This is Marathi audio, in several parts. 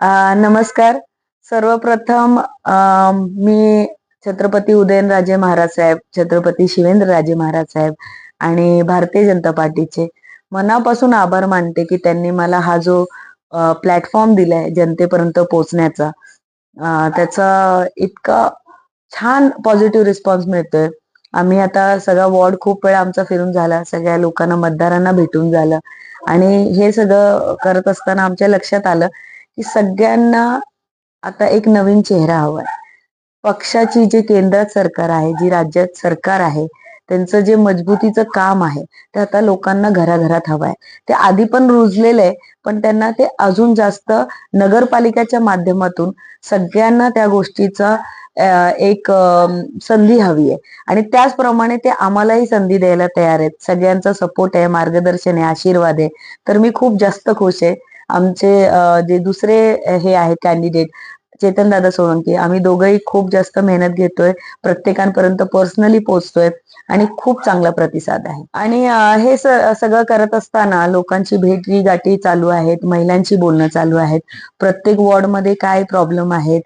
नमस्कार. सर्वप्रथम मी छत्रपती उदयनराजे महाराज साहेब छत्रपती शिवेंद्रराजे महाराज साहेब आणि भारतीय जनता पार्टीचे मनापासून आभार मानते की त्यांनी मला हा जो प्लॅटफॉर्म दिलाय जनतेपर्यंत पोहोचण्याचा त्याचा इतका छान पॉझिटिव्ह रिस्पॉन्स मिळतोय. आम्ही आता सगळा वॉर्ड खूप वेळा आमचा फिरून झाला सगळ्या लोकांना मतदारांना भेटून झालं आणि हे सगळं करत असताना आमच्या लक्षात आलं की सगळ्यांना आता एक नवीन चेहरा हवाय पक्षाची जे केंद्रात सरकार आहे जी राज्यात सरकार आहे त्यांचं जे मजबूतीचं काम आहे ते आता लोकांना घराघरात हवंय ते आधी पण रुजलेलं आहे पण त्यांना ते अजून जास्त नगरपालिकेच्या माध्यमातून सगळ्यांना त्या गोष्टीचा एक संधी हवी आहे. आणि त्याचप्रमाणे ते आम्हालाही संधी द्यायला तयार आहेत. सगळ्यांचा सपोर्ट आहे मार्गदर्शन आहे आशीर्वाद आहे. तर मी खूप जास्त खुश आहे. आमचे जे दुसरे हे आहेत कॅन्डिडेट चेतन दादा सोळंकी आम्ही दोघंही खूप जास्त मेहनत घेतोय प्रत्येकांपर्यंत पर्सनली पोहोचतोय आणि खूप चांगला प्रतिसाद आहे. आणि हे सगळं करत असताना लोकांची भेटी गाठी चालू आहेत महिलांची बोलणं चालू आहेत प्रत्येक वॉर्डमध्ये काय प्रॉब्लेम आहेत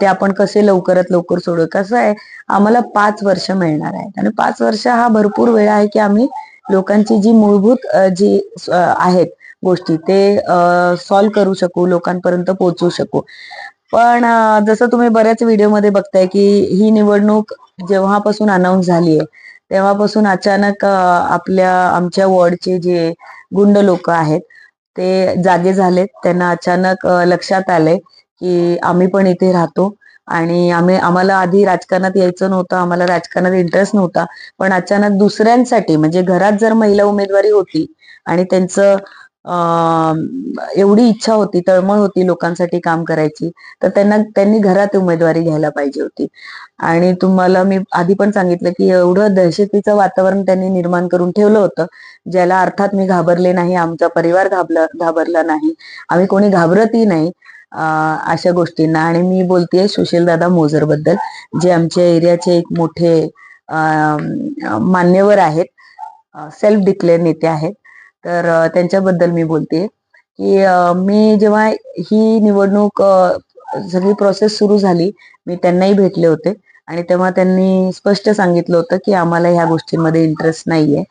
ते आपण कसे लवकरात लवकर सोडू? कसं आहे आम्हाला पाच वर्ष मिळणार आहेत आणि पाच वर्ष हा भरपूर वेळ आहे की आम्ही लोकांची जी मूलभूत जी आहेत गोष्टी. ते सॉल्व्ह करू शकू लोकांपर्यंत पोहोचू शकू. पण जसं तुम्ही बऱ्याच व्हिडिओमध्ये बघताय की ही निवडणूक जेव्हापासून अनाऊन्स झाली आहे तेव्हापासून अचानक आपल्या आमच्या वॉर्डचे जे गुंड लोक आहेत ते जागे झालेत. त्यांना अचानक लक्षात आले की आम्ही पण इथे राहतो आणि आम्ही आम्हाला आधी राजकारणात यायचं नव्हतं आम्हाला राजकारणात इंटरेस्ट नव्हता. पण अचानक दुसऱ्यांसाठी म्हणजे घरात जर महिला उमेदवारी होती आणि त्यांचं एवढी इच्छा होती तळमळ होती लोकांसाठी काम करायची तर त्यांना त्यांनी घरात उमेदवारी घ्यायला पाहिजे होती. आणि तुम्हाला मी आधी पण सांगितलं की एवढं दहशतीचं वातावरण त्यांनी निर्माण करून ठेवलं होतं ज्याला अर्थात मी घाबरले नाही आमचा परिवार घाबला घाबरला नाही आम्ही कोणी घाबरतही नाही अशा गोष्टींना. आणि मी बोलतेय सुशीलदादा मोजरबद्दल जे आमच्या एरियाचे एक मोठे मान्यवर आहेत सेल्फ डिक्लेअर नेते आहेत. तर त्यांच्याबद्दल मी बोलते की मी जेव्हा ही निवडणूक सगळी प्रोसेस सुरू झाली मी त्यांनाही भेटले होते आणि तेव्हा त्यांनी स्पष्ट सांगितलं होतं की आम्हाला ह्या गोष्टींमध्ये इंटरेस्ट नाहीये.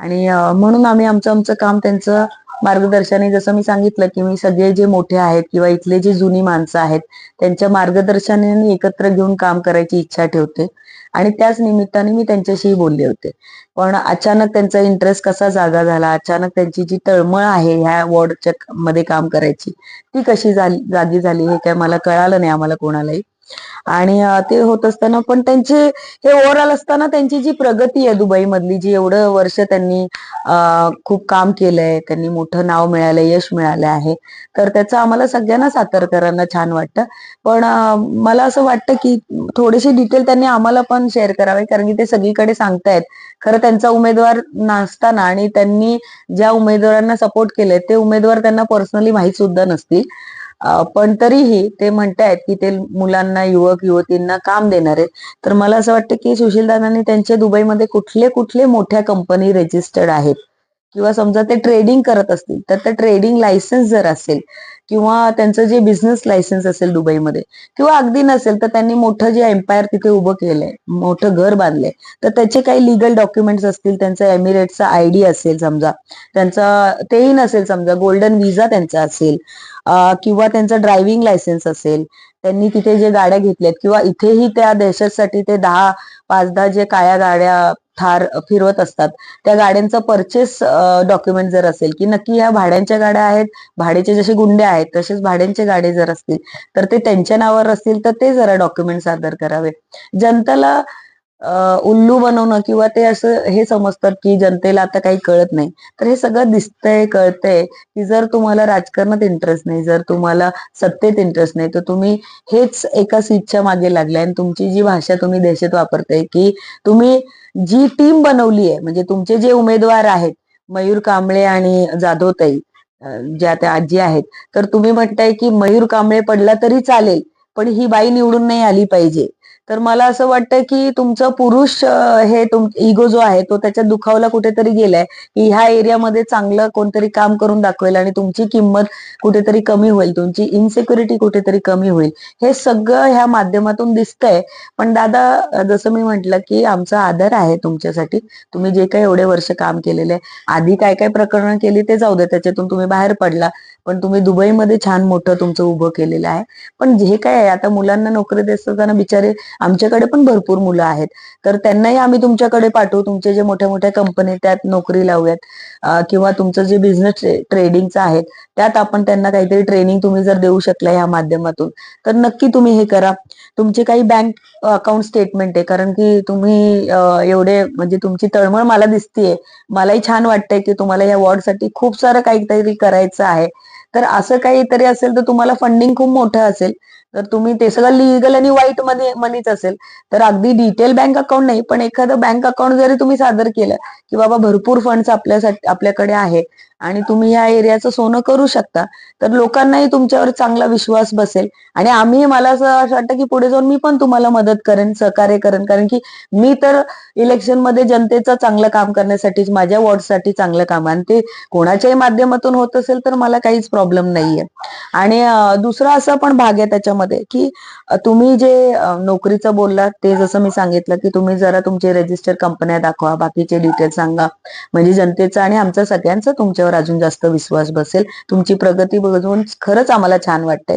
आणि म्हणून आम्ही आमचं आमचं काम त्यांचं मार्गदर्शनाने जसं मी सांगितलं की मी सगळे जे मोठे आहेत किंवा इथले जे जुनी माणसं आहेत त्यांच्या मार्गदर्शनाने एकत्र घेऊन काम करायची इच्छा ठेवते. आणि त्याच निमित्ताने मी त्यांच्याशी बोलले होते. पण अचानक त्यांचा इंटरेस्ट कसा जागा झाला अचानक त्यांची जी तळमळ आहे ह्या वॉर्डच्या मध्ये काम करायची ती कशी झाली जागी झाली हे काय मला कळालं नाही आम्हाला कोणालाही. आणि ते होत असताना पण त्यांचे हे ओव्हरऑल असताना त्यांची जी प्रगती आहे दुबई मधली जी एवढं वर्ष त्यांनी खूप काम केलंय त्यांनी मोठं नाव मिळालंय यश मिळालं आहे तर त्याचं आम्हाला सगळ्यांना सातारकरांना छान वाटतं. पण मला असं वाटतं की थोडेसे डिटेल त्यांनी आम्हाला पण शेअर करावे कारण की ते सगळीकडे सांगतायत. खरं त्यांचा उमेदवार नसताना आणि त्यांनी ज्या उमेदवारांना सपोर्ट केलंय ते उमेदवार त्यांना पर्सनली माहीत सुद्धा नसतील. पण तरीही ते म्हणतायत की ते मुलांना युवक युवतींना काम देणार आहेत. तर मला असं वाटतं की सुशीलदादांनी त्यांच्या दुबईमध्ये कुठले कुठले मोठ्या कंपनी रजिस्टर्ड आहेत? किंवा समजा ते ट्रेडिंग करत असतील तर त्या ट्रेडिंग लायसन्स जर असेल किंवा त्यांचं जे बिझनेस लायसन्स असेल दुबईमध्ये किंवा अगदी नसेल तर त्यांनी मोठं जे एम्पायर तिथे उभं केलंय मोठं घर बांधलंय तर त्याचे काही लिगल डॉक्युमेंट्स असतील त्यांचा एमिरेटचा आयडी असेल समजा त्यांचा तेही नसेल समजा गोल्डन व्हिजा त्यांचा असेल किंवा त्यांचा ड्रायव्हिंग लायसन्स असेल त्यांनी तिथे जे गाड्या घेतल्यात किंवा इथेही त्या देशासाठी ते दहा पाच दहा जे काळ्या गाड्या थार फिरवत असतात. त्या गाड्यांचा परचेस डॉक्युमेंट जर असेल की नक्की ह्या भाड्यांच्या गाड्या आहेत भाड्याचे जसे गुंडे आहेत तसेच भाड्यांचे गाडे जर असतील तर ते त्यांच्या नावावर असतील तर ते जरा डॉक्युमेंट सादर करावे. जनतेला उल्लू बनवणं किंवा ते असं हे समजतात की जनतेला आता काही कळत नाही. तर हे सगळं दिसतंय कळतंय की जर तुम्हाला राजकारणात इंटरेस्ट नाही जर तुम्हाला सत्तेत इंटरेस्ट नाही तर तुम्ही हेच एका स्विचच्या मागे लागलाय आणि तुमची जी भाषा तुम्ही देशात वापरताय की तुम्ही जी टीम बनवली आहे म्हणजे तुमचे जे उमेदवार आहेत मयूर कांबळे आणि जाधवताई ज्या त्या आजी आहेत तर तुम्ही म्हणताय की मयूर कांबळे पडला तरी चालेल पण ही बाई निवडून नाही आली पाहिजे. तर मला असं वाटतं की तुमचं पुरुष हे तुम इगो जो आहे तो त्याच्या दुखावला कुठेतरी गेलाय की ह्या एरियामध्ये चांगलं कोणतरी काम करून दाखवेल आणि तुमची किंमत कुठेतरी कमी होईल तुमची इनसेक्युरिटी कुठेतरी कमी होईल. हे सगळं ह्या माध्यमातून दिसतंय. पण दादा जसं मी म्हटलं की आमचा आदर आहे तुमच्यासाठी. तुम्ही जे काही एवढे वर्ष काम केलेले आहे आधी काय काय प्रकरण केली ते जाऊ दे त्याच्यातून तुम्ही बाहेर पडला. पण तुम्ही दुबईमध्ये छान मोठं तुमचं उभं केलेलं आहे. पण जे काय आहे? आता मुलांना नोकरी देत असताना बिचारे आमच्याकडे पण भरपूर मुलं आहेत. तर त्यांनाही आम्ही तुमच्याकडे पाठवू. तुमचे जे मोठ्या मोठ्या कंपनी त्यात नोकरी लावूयात. किंवा तुमचं जे बिझनेस ट्रेडिंगचं आहे त्यात आपण त्यांना काहीतरी ट्रेनिंग तुम्ही जर देऊ शकला या माध्यमातून तर नक्की तुम्ही हे करा. तुमचे काही बँक अकाउंट स्टेटमेंट आहे. कारण की तुम्ही एवढे म्हणजे तुमची तळमळ मला दिसतीये. मलाही छान वाटतंय की तुम्हाला या वॉर्डसाठी खूप सारं काहीतरी करायचं आहे. तर असं काहीतरी असेल तर तुम्हाला फंडिंग खूप मोठं असेल. तर तुम्ही ते सगळं लिगल आणि वाईटमध्ये मनीच असेल. तर अगदी डिटेल बँक अकाउंट नाही पण एखादं बँक अकाउंट जरी तुम्ही सादर केलं की बाबा भरपूर फंड्स आपल्यासाठी आपल्याकडे आहे आणि तुम्ही या एरियाचं सोनं करू शकता तर लोकांनाही तुमच्यावर चांगला विश्वास बसेल. आणि आम्ही मला असं असं वाटतं की पुढे जाऊन मी पण तुम्हाला मदत करेन सहकार्य करेन कारण की मी तर इलेक्शनमध्ये जनतेचं चांगलं काम करण्यासाठीच माझ्या वॉर्डसाठी चांगलं काम आणि ते कोणाच्याही माध्यमातून होत असेल तर मला काहीच प्रॉब्लेम नाहीये. आणि दुसरा असा पण भाग आहे याच्यामध्ये की तुम्ही जे नोकरीचं बोललात ते जसं मी सांगितलं की तुम्ही जरा तुमचे रजिस्टर कंपन्या दाखवा बाकीचे डिटेल सांगा. म्हणजे जनतेचा आणि आमचा सगळ्यांचा तुमच्यावर अजून जास्त विश्वास बसेल. तुमची प्रगती बघून खरंच आम्हाला छान वाटतंय.